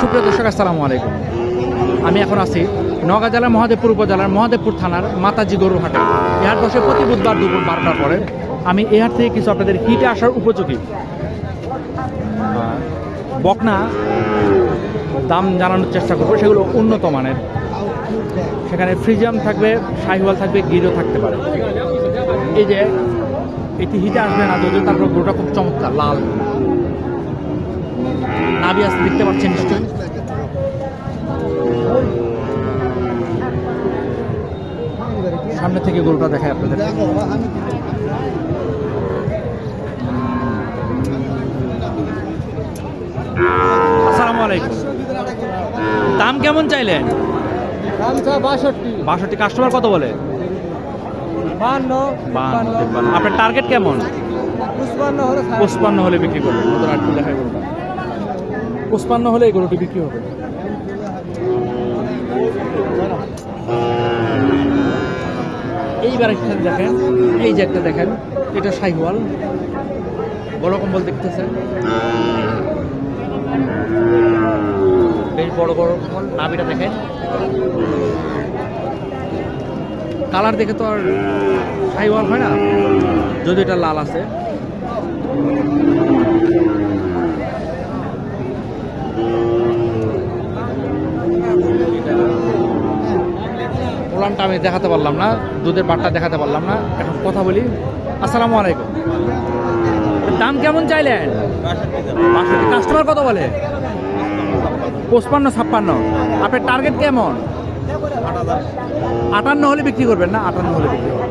সুপ্রিয় দর্শক, আসসালামু আলাইকুম। আমি এখন আছি নওগাঁ জেলার মহাদেবপুর উপজেলার মহাদেবপুর থানার মাতাজি গরু হাটে। বসে প্রতি বুধবার দুপুর বারোটার পরে আমি এই হাট থেকে কিছু আপনাদের হিটে আসার উপযোগী। বকনা দাম জানানোর চেষ্টা করব, সেগুলো উন্নত মানের। সেখানে ফ্রিজিয়াম থাকবে, শাহিওয়াল থাকবে, গিরও থাকতে পারে। এই যে, এটি হিটে আসবে না, যদিও তারপর গরুটা খুব চমৎকার, লাল। নাবি আসতে দেখতে পাচ্ছেন নিশ্চয়ই। সামনে থেকে গরুটা দেখায় আপনাদের। আসসালামু আলাইকুম। দাম কেমন চাইলেন? বাষট্টি। কাস্টমার কত বলে। আপনার টার্গেট কেমন? পুষ্পান্ন হলে পঁচপান্ন হলে বিক্রি করবেন। নতুন আটটি দেখায় পঁচপান্ন হলে এই গরুটি বিক্রি হবে। এইবার একটা দেখেন, এই যে একটা দেখেন, এটা সাইওয়াল বড় কম্বল দেখতেছেন বেশ বড় বড় কম্বল, নাভিটা দেখেন। কালার দেখে তো আর সাইওয়াল হয় না যদি এটা লাল আছে। ওলানটা আমি দেখাতে পারলাম না, দুধের বাটটা দেখাতে পারলাম না। এখন কথা বলি। আসসালামু আলাইকুম। দাম কেমন চাইলেন? কাস্টমার কত বলে? পঁচপান্ন, ছাপ্পান্ন। আপনার টার্গেট কেমন? আটান্ন হলে বিক্রি করবেন না? আটান্ন হলে বিক্রি করবেন।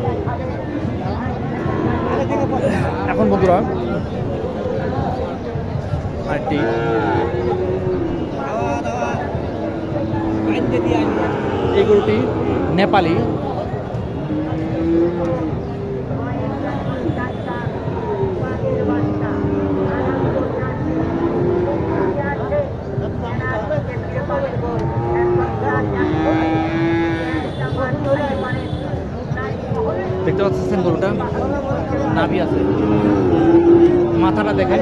এখন বন্ধুরা আরেকটি এই গরুটি নেপালি। দেখতে পাচ্ছেন গরুটা? নাভি আছে। মাথাটা দেখেন।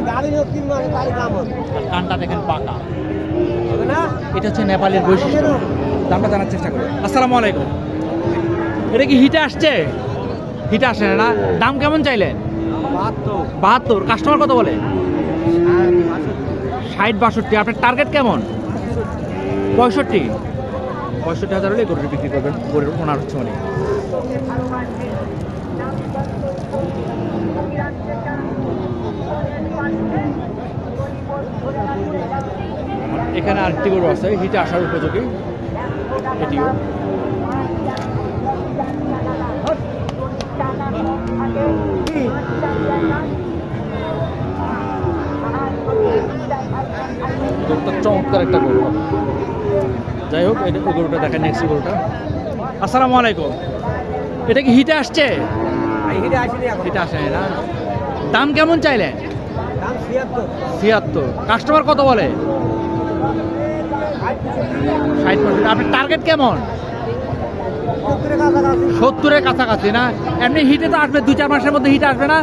কানটা দেখেন পাকা। এটা হচ্ছে নেপালের বৈশিষ্ট্য। দামটা জানার চেষ্টা করি। আসসালামু আলাইকুম। এটা কি হিটে আসছে? হিটে আসে না দাম কেমন চাইলেন বাহাত্তর। কাস্টমার কত বলে? ষাট বাষট্টি। আপনার টার্গেট কেমন? পঁয়ষট্টি। পঁয়ষট্টি হাজার হলে গরুটি বিক্রি করবেন। গরুর ওনার হচ্ছে অনেক এখানে আরেকটি গরু আছে হিটে আসার উপযোগী। এটিও। চমৎকার একটা গরু। যাই হোক এটা ওই গরুটা দেখেন নেক্সট গরুটা। আসসালামু আলাইকুম। এটা কি হিটে আসছে? হিটে আসেনি আসে না? দাম কেমন চাইলেন? ছিয়াত্তর। কাস্টমার কত বলে? ষাট পার্সেন্ট আপনার টার্গেট কেমন? সত্তরের কাছাকাছি না? এমনি হিটে তো আসবে দু চার মাসের মধ্যে হিটে আসবে না?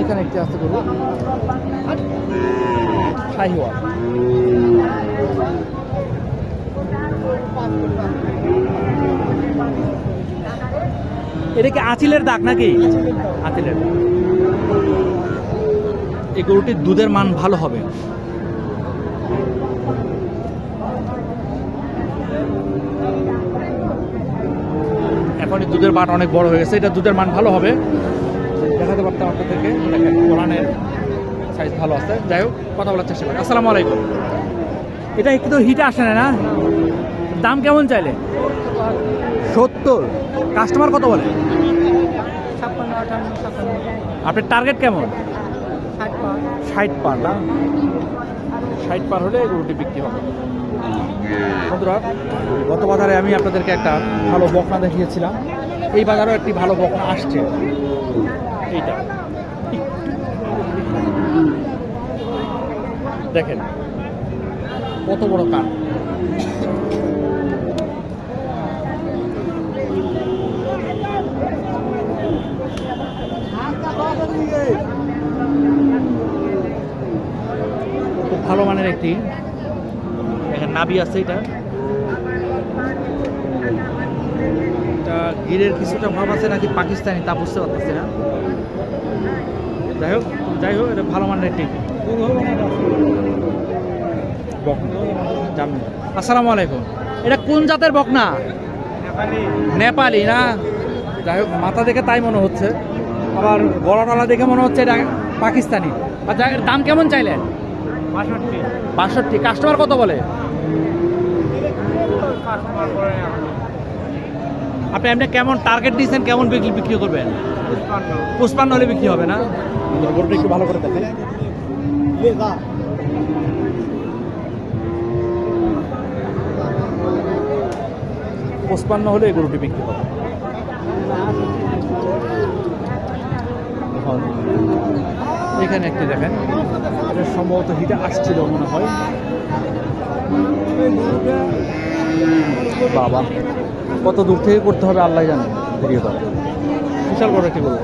এখানে একটি আসতে করব শাহিওয়াল। এটা কি আঁচিলের দাগ নাকি? আঁচিলের এই গরুটির দুধের মান ভালো হবে। এখন দুধের বাট অনেক বড় হয়ে গেছে এটা দুধের মান ভালো হবে। দেখাতে পারতাম আপনাদেরকে দেখেন কোরআনের সাইজ ভালো আছে। যাই হোক কথা বলার চেষ্টা করি। আসসালামু আলাইকুম। এটা একটু তো হিটে আসে না না? দাম কেমন চাইলে? সত্তর। কাস্টমার কত বলে? আপনার টার্গেট কেমন? ষাট পার, না? ষাট পার হলে গরুটি বিক্রি হবে। বন্ধুরা, গত বাজারে আমি আপনাদেরকে একটা ভালো বকনা দেখিয়েছিলাম। এই বাজারেও একটি ভালো বকনা আসছে। এইটা। দেখেন, কত বড় কান। খুব ভালো মানের একটি এখানে নাবি আছে এটা। এটা গিরের কিছুটা ভাব আছে নাকি পাকিস্তানি, তা বুঝতে পারতেছি না। যাই হোক যাই হোক, এটা ভালো মানের একটি আসসালামু আলাইকুম। এটা কোন জাতের বকনা? নেপালি না? যাই হোক, মাথা দেখে তাই মনে হচ্ছে। আবার গলা টলা দেখে মনে হচ্ছে এটা পাকিস্তানি। আচ্ছা এর দাম কেমন চাইলেন? বাষট্টি। বাষট্টি। কাস্টমার কত বলে? আপনি এমনি কেমন টার্গেট দিয়েছেন কেমন বিক্রি বিক্রি করবেন? পুষ্পান্ন হলে বিক্রি হবে না? গরুটা একটু ভালো করে দেখেন। পঁচপান্ন হলে এই গরুটি বিক্রি হবে। এখন এখানে একটি দেখেন। সম্ভবত হিটা আসছিল মনে হয়। বাবা, কত দূর থেকে করতে হবে আল্লাহ জানে। ভিডিওটা বিশাল বড় একটি গরু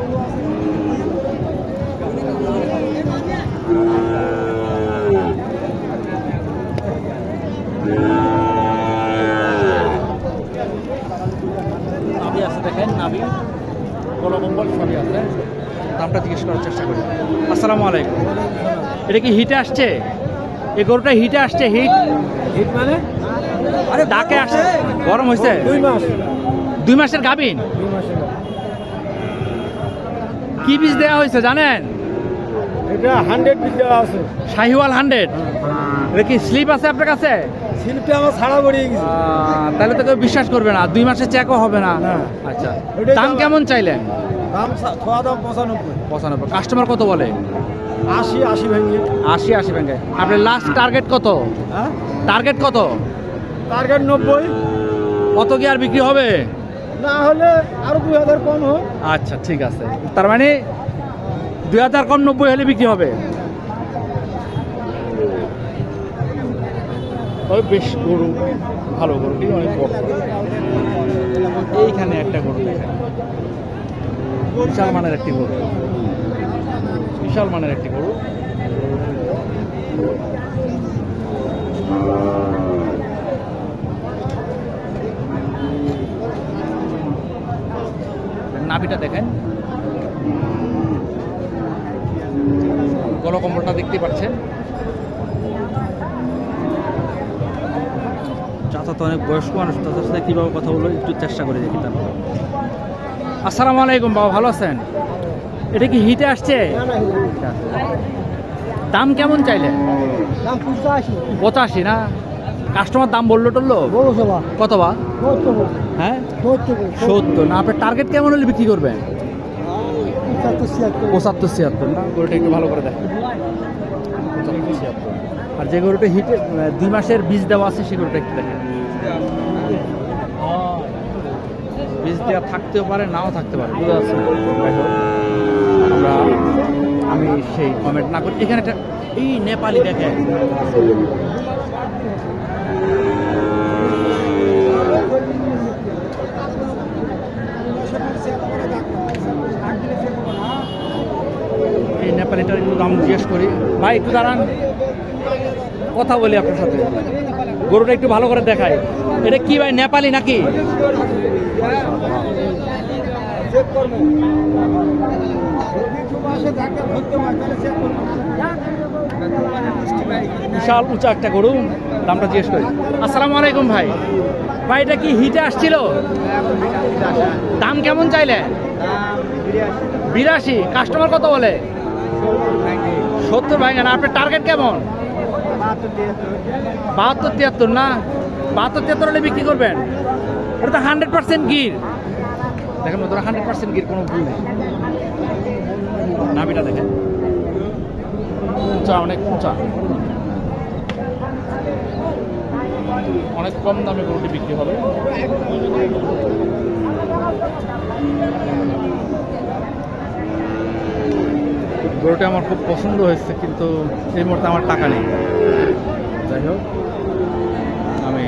নাবি আছে দেখেন নাবি কলকম্বল সবই আছে। দামটা জিজ্ঞেস করার চেষ্টা করি। আসসালামু আলাইকুম। এটা কি হিটে আসছে? এই গরুটা হিটে আসছে হিট? হিট মানে? আরে ডাকে আসছে গরম হয়েছে? দুই মাস। দুই মাসের গাবিন কি বীজ দেওয়া হয়েছে জানেন? এটা হান্ড্রেড বিট দেওয়া আছে। শাহিওয়াল হান্ড্রেড এটা কি স্লিপ আছে আপনার কাছে? শিল্পে আমার ছাড়া পড়িয়ে গেছে। তাহলে তো কেউ বিশ্বাস করবে না দুই মাসের চেকও হবে না। আচ্ছা। দাম। কেমন চাইলেন? দাম থোয়া দাম পঁচানব্বই। পঁচানব্বই। কাস্টমার কত বলে? আশি আশি ভেঙে আশি আশি ব্যাংকে আপনার লাস্ট টার্গেট কত? হ্যাঁ? টার্গেট কত? টার্গেট নব্বই। কত কি আর বিক্রি হবে? না হলে আরও দুই হাজার কম হোক। আচ্ছা ঠিক আছে। তার মানে দুই হাজার কম নব্বই হলে বিক্রি হবে? তবে বেশ গরু ভালো গরুটি অনেক বড় এইখানে একটা গরু দেখেন। বিশাল মানের একটি গরু। বিশাল মানের একটি গরু। নাভিটা দেখেন। গলকম্বলটা দেখতে পাচ্ছেন। চাচা তো অনেক বয়স্ক মানুষ চাচার সাথে কীভাবে কথা বলব একটু চেষ্টা করে দেখি তারপর। আসসালামু আলাইকুম বাবা ভালো আছেন? এটা কি হিটে আসছে? দাম কেমন চাইলে দাম পঁচাশি। না? কাস্টমার দাম বলল টললো? কত বা হ্যাঁ? সত্তর না আপনার টার্গেট কেমন হলে বিক্রি করবেন? পঁচাত্তর ছিয়াত্তর। না? গরুটা একটু ভালো করে দেখেন। আর যে গরুটা হিটে দুই মাসের বীজ দেওয়া আছে সে গরুটা একটু দেখেন। বীজ দেওয়া থাকতেও পারে, নাও থাকতে পারে, বুঝতে পারছেন? আমরা, আমি সেই কমেন্ট না করি। এখানে একটা, এই নেপালি দেখেন এই নেপালিটার একটু দাম জিজ্ঞেস করি। ভাই, একটু দাঁড়ান। কথা বলি আপনার সাথে। গরুটা একটু ভালো করে দেখায় এটা কি ভাই, নেপালি নাকি? বিশাল উঁচা একটা গরু, দামটা জিজ্ঞেস করি। আসসালামু আলাইকুম ভাই। ভাই, এটা কি হিটে আসছিল? দাম কেমন চাইলে? বিরাশি। কাস্টমার কত বলে? সত্তর ভাঙে না, আপনার টার্গেট কেমন? বাহাত্তর, তিয়াত্তর না? বাহাত্তর, তিয়াত্তর হলে বিক্রি করবেন? ওটা তো হান্ড্রেড পার্সেন্ট গির দেখেন তোরা হান্ড্রেড পার্সেন্ট গির কোনো ভুল নেই। নামিটা দেখেন। উঁচা, অনেক উঁচা। অনেক কম দামে গরুটি বিক্রি হবে। গরুটা আমার খুব পছন্দ হয়েছে, কিন্তু এই মুহূর্তে আমার টাকা নেই। যাই হোক, আমি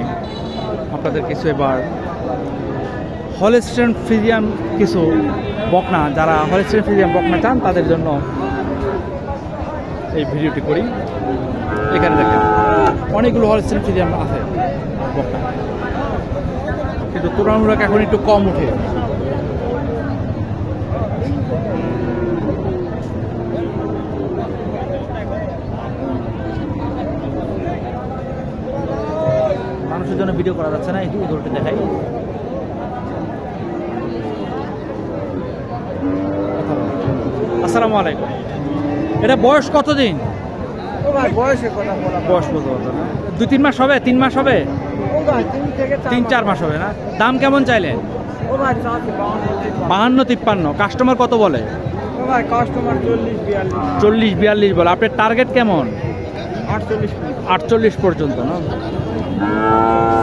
আপনাদের কিছু এবার হলস্টেন ফ্রিজিয়াম কিছু বকনা, যারা হলস্টেন ফ্রিজিয়ান বকনা চান, তাদের জন্য এই ভিডিওটি করি। এখানে দেখেন, অনেকগুলো হলস্টেন ফ্রিজিয়ান আছে বকনা। কিন্তু তুলনামূলক এখন একটু কম উঠে। মানুষের জন্য ভিডিও করা যাচ্ছে না, একটু গরুটি দেখাই। আসসালামু আলাইকুম। এটা বয়স কতদিন? বয়স দুই তিন মাস হবে? তিন মাস হবে? তিন চার মাস। হবে না? দাম কেমন চাইলেন। বাহান্ন তিপ্পান্ন। কাস্টমার কত বলে? চল্লিশ বিয়াল্লিশ। বলে। আপনার টার্গেট কেমন? আটচল্লিশ। পর্যন্ত না?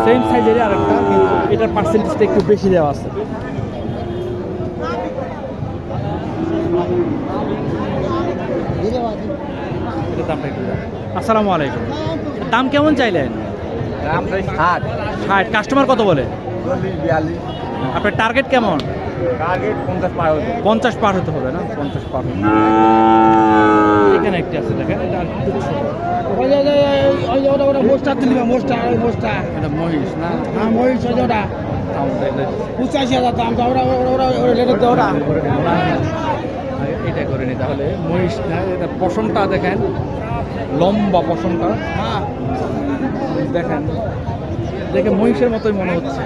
সেম সাইজেরই আরেকটা এটার পার্সেন্টেজটা একটু বেশি দেওয়া আছে। দামটা একটু আসসালামু আলাইকুম। দাম কেমন চাইলেন? দাম ষাট। ষাট। কাস্টমার কত বলে? চল্লিশ বিয়াল্লিশ। আপনার টার্গেট কেমন? টার্গেট পঞ্চাশ পার হতো পঞ্চাশ পার হতে হবে না? পঞ্চাশ পার হতে এখানে একটি আছে দেখেন। এটা হ্যাঁ পঁচাশি হাজার দাম ওরা ওরা ওরা লেটের না এটা করে নি তাহলে মহিষ না এটা পশমটা দেখেন। লম্বা পশমটা। হ্যাঁ দেখেন। দেখে মহিষের মতোই মনে হচ্ছে।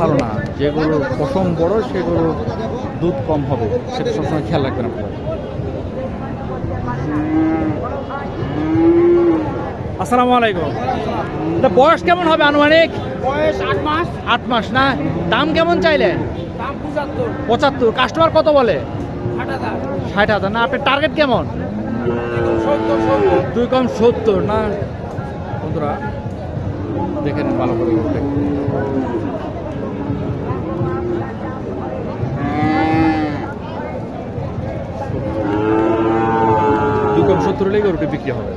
ভালো না। যে গরুর পশম বড় সেগুলো দুধ কম হবে। সেটা সবসময় খেয়াল রাখবেন আপনারা। আসসালামু আলাইকুম। এটা বয়স কেমন হবে আনুমানিক? বয়স আট মাস। আট মাস না? দাম কেমন চাইলেন? পঁচাত্তর। কাস্টমার কত বলে? ষাট হাজার। না? আপনার টার্গেট কেমন? দুই কম সত্তর না? বন্ধুরা দেখে নেন ভালো করে দুই কম সত্তর হলেই গরুটি বিক্রি হবে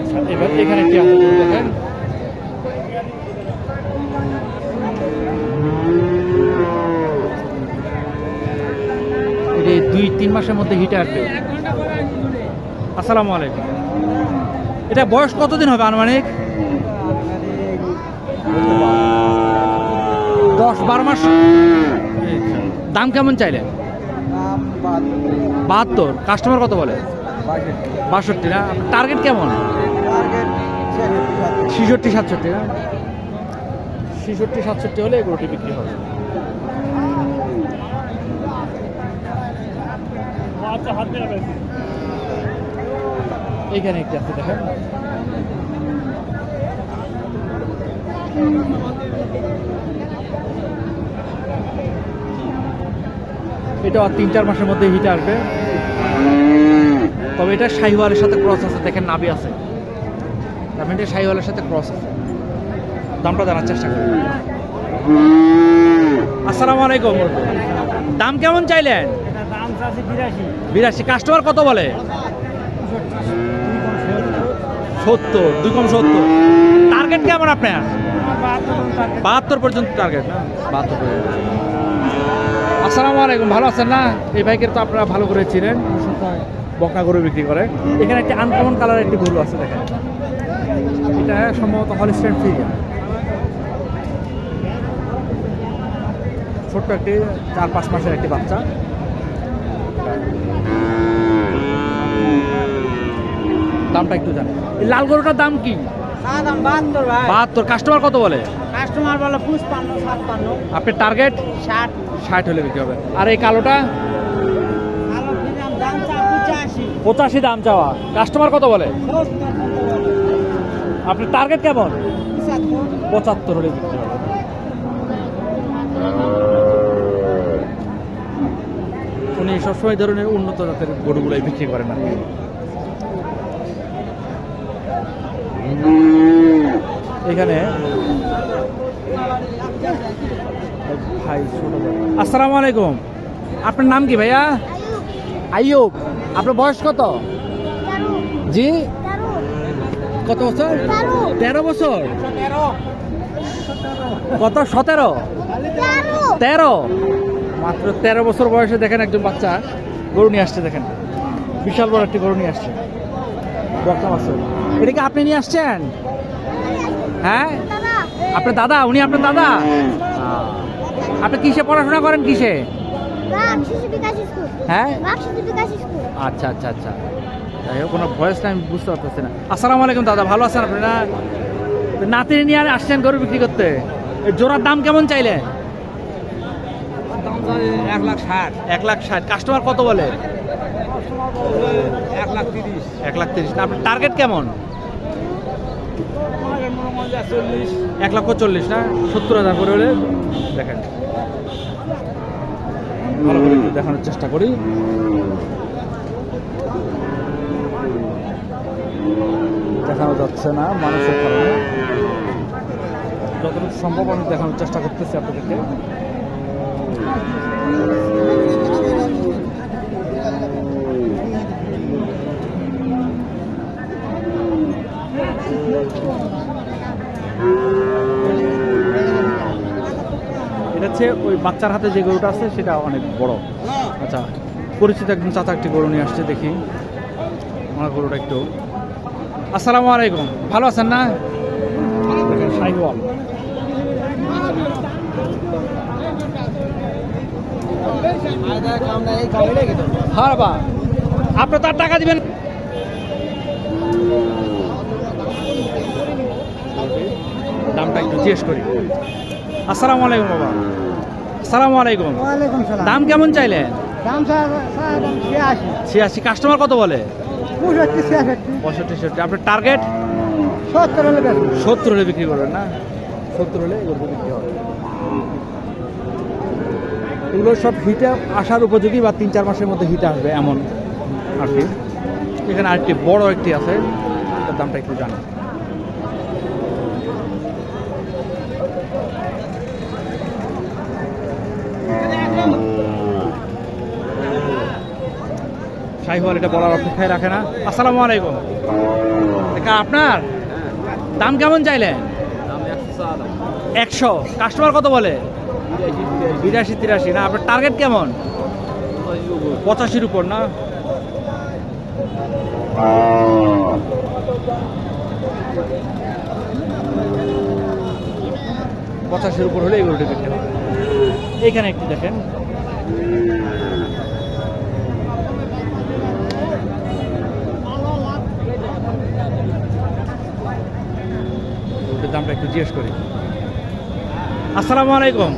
আচ্ছা, এবার এখানে কি আছে গরু দেখেন এটি দুই তিন মাসের মধ্যে হিটে আসবে। আসসালামু আলাইকুম। এটা বয়স কতদিন হবে আনুমানিক? দশ, বারো মাস। দাম কেমন চাইলেন? বাহাত্তর। কাস্টমার কত বলে? বাষট্টি না? টার্গেট কেমন? ছিষট্টি, সাতষট্টি না? ছিষট্টি, সাতষট্টি হলে এগুলোটি বিক্রি হবে। এইখানে একটি আছে, দেখেন। এটা তিন চার মাসের মধ্যে হিট আসবে। তবে এটা শাহিওয়ালের সাথে ক্রস আছে, দেখেন নাবি আছে। তার মানে এটা শাহিওয়ালের সাথে ক্রস আছে। দামটা জানার চেষ্টা করি। আসসালামু আলাইকুম। দাম কেমন চাইলেন? বিরাশি। কাস্টমার কত বলে? সত্তর, দুই কম সত্তর। টার্গেট কেমন আপনার? বাহাত্তর পর্যন্ত টার্গেট বাহাত্তর পর্যন্ত। আসসালামু আলাইকুম, ভালো আছেন না? এই বাইকের তো আপনারা ভালো করে ছিলেন বকা গরু বিক্রি করে। এখানে একটি আনকমন কালার একটি গরু আছে, দেখেন। এটা সম্ভবত হলিস্টেন ফিরিয়া ছোট্ট একটি, চার পাঁচ মাসের একটি বাচ্চা। দামটা একটু জানেন এই লাল গরুটার দাম কি? বাহাত্তর কাস্টমার কত বলে? কাস্টমার বলে পুষ্পান্ন ছাপ্পান্ন। আপনার টার্গেট ষাট। ষাট হলে বিক্রি হবে। আর এই কালোটা? দাম? পঁচাশি। দাম চাওয়া। কাস্টমার কত বলে? আপনার টার্গেট কেমন? পঁচাত্তর হলে বিক্রি হবে। সবসময় ধরনের উন্নত জাতের গরুগুলাই বিক্রি করেন আর এখানে আসসালামু আলাইকুম। আপনার নাম কি ভাইয়া? আইয়ুব। আপনার বয়স কত? জি? কত বছর? তেরো বছর? কত? সতেরো? তেরো? মাত্র তেরো বছর বয়সে দেখেন একজন বাচ্চা গরু নিয়ে আসছে দেখেন। বিশাল বড় একটি গরু নিয়ে আসছে। বর্তমান বছর এটা কি আপনি নিয়ে আসছেন? হ্যাঁ? আপনার দাদা উনি আপনার দাদা? আপনি কিসে পড়াশোনা করেন কিসে? হ্যাঁ? আচ্ছা আচ্ছা আচ্ছা। যাই হোক কোনো ভয়েসটা আমি বুঝতে পারতেছি না। আসসালামু আলাইকুম দাদা ভালো আছেন আপনি না নাতিনি নিয়ে আর আসছেন গরু বিক্রি করতে। জোড়ার দাম কেমন চাইলে? এক লাখ ষাট। এক লাখ ষাট। কাস্টমার কত বলে? এক লাখ তিরিশ। এক লাখ তিরিশ। না আপনার টার্গেট কেমন? এক লক্ষ চল্লিশ না? সত্তর হাজার করে হলে দেখেন। ভালো করে একটু দেখানোর চেষ্টা করি। দেখানো যাচ্ছে না মানুষের কারণে। যতটুকু সম্ভব আমি দেখানোর চেষ্টা করতেছি আপনাদেরকে। এটা হচ্ছে ওই বাচ্চার হাতে যে গরুটা আছে, সেটা অনেক বড়। আচ্ছা পরিচিত একজন চাচা একটি গরু নিয়ে আসছে, দেখি। আমার গরুটা একটু। আসসালামু আলাইকুম। ভালো আছেন না? সাইওয়াল হ্যাঁ বা আপনি তার টাকা দিবেন দামটা একটু জিজ্ঞেস করি। আসসালামু আলাইকুম বাবা। আসসালামু আলাইকুম। দাম কেমন চাইলেন? ছিয়াশি। কাস্টমার কত বলে? পঁয়ষট্টি ছিয়াষট্টি। আপনার টার্গেট? সত্তর হলে সত্তর হলে বিক্রি করবেন না? সত্তর হলে বিক্রি হবে। এগুলো সব হিটে আসার উপযোগী বা তিন চার মাসের মধ্যে হিটে আসবে এমন আর কি। এখানে আরেকটি বড় একটি আছে তার দামটা একটু জানি। শাহিওয়াল এটা বলার অপেক্ষায় রাখে না। আসসালামু আলাইকুম। এটা আপনার দাম কেমন চাইলেন? একশো। কাস্টমার কত বলে? বিরাশি তিরাশি, না, আপনার টার্গেট কেমন? পঁচাশির উপর, না? পঁচাশির উপর হলে এগুলো বিক্রি হবে। এইখানে একটু দেখেন। দামটা একটু জিজ্ঞেস করি। আসসালামু আলাইকুম।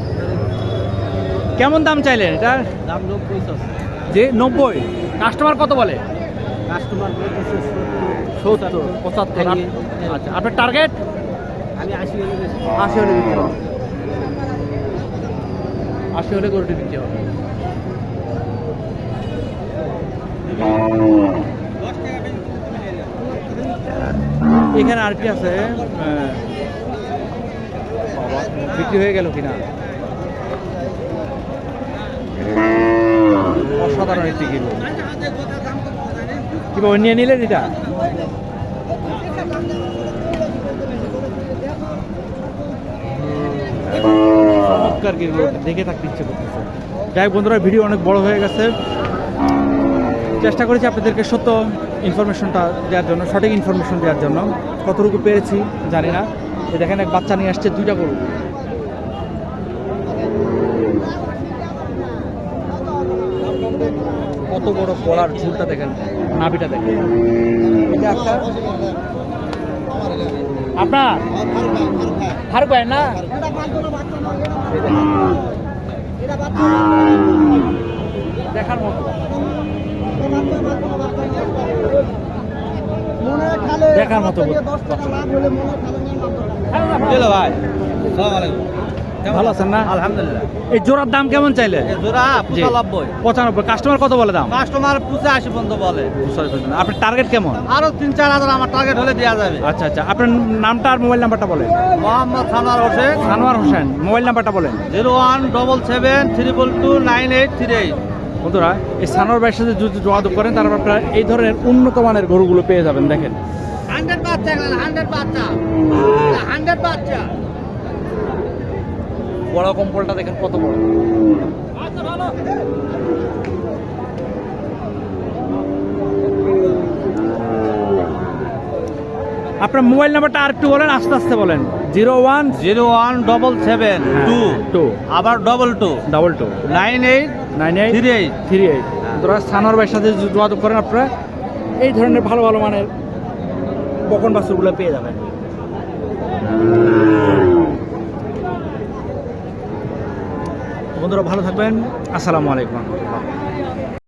কেমন দাম চাইলেন? এটা দাম নব্বই যে নব্বই। কাস্টমার কত বলে? কাস্টমার সত্তর পঁচাত্তর। আচ্ছা আপনার টার্গেট আমি আশি হলে আশি হলে বিক্রি হবে। আশি হলে গরুটি বিক্রি হবে। এখানে আর কি আছে? বিক্রি হয়ে গেল কিনা? অসাধারণ একটি নিয়ে নিলেন এটা? চমৎকার দেখে থাকতে ইচ্ছে করতেছে। যাই বন্ধুরা ভিডিও অনেক বড় হয়ে গেছে। চেষ্টা করেছি আপনাদেরকে সত্য ইনফরমেশনটা দেওয়ার জন্য, সঠিক ইনফরমেশন দেওয়ার জন্য। কতটুকু পেরেছি জানি না। দেখেন এক বাচ্চা নিয়ে আসছে দুইটা গরু। কত বড় গলার ঝুলটা দেখেন নাভিটা দেখেন। এটা একটা আপনার? ফারুক ভাই না? দেখার মতো। দেখার মতো। হ্যালো ভাই সালাম আলাইকুম। ভালো আছেন না? আলহামদুলিল্লাহ। এই জোড়ার দাম কেমন চাইলে? জোড়া পঁচানব্বই। পঁচানব্বই। কাস্টমার কত বলে দাম? কাস্টমার পর্যন্ত বলে। আপনার টার্গেট কেমন? আরও তিন চার হাজার আমার টার্গেট হলে দেওয়া যাবে। আচ্ছা আচ্ছা। আপনার নামটা আর মোবাইল নাম্বারটা বলেন। মোহাম্মদ সানোয়ার হোসেন। সানোয়ার হোসেন। মোবাইল নাম্বারটা বলেন। Zero one double seven triple two nine eight three eight. বন্ধুরা এই ভাইয়ের সাথে যদি যোগাযোগ করেন তারপর আপনারা এই ধরনের উন্নত মানের গরুগুলো পেয়ে যাবেন। দেখেন। হান্ড্রেড বাচ্চা হান্ড্রেড বাচ্চা। হান্ড্রেড বাচ্চা। বড় কম্পলটা দেখেন কত বড়। আপনার মোবাইল নাম্বারটা আর একটু বলেন আস্তে আস্তে বলেন। Zero one zero one double seven two. Two. আবার double two. Double two. Nine eight nine eight three eight. Three eight. তোরা সানোর ভাইয়ের সাথে যোগাযোগ করেন আপনারা এই ধরনের ভালো ভালো মানের বকন বাসুরগুলো পেয়ে যাবেন। বন্ধুরা ভালো থাকবেন। আসসালামু আলাইকুম।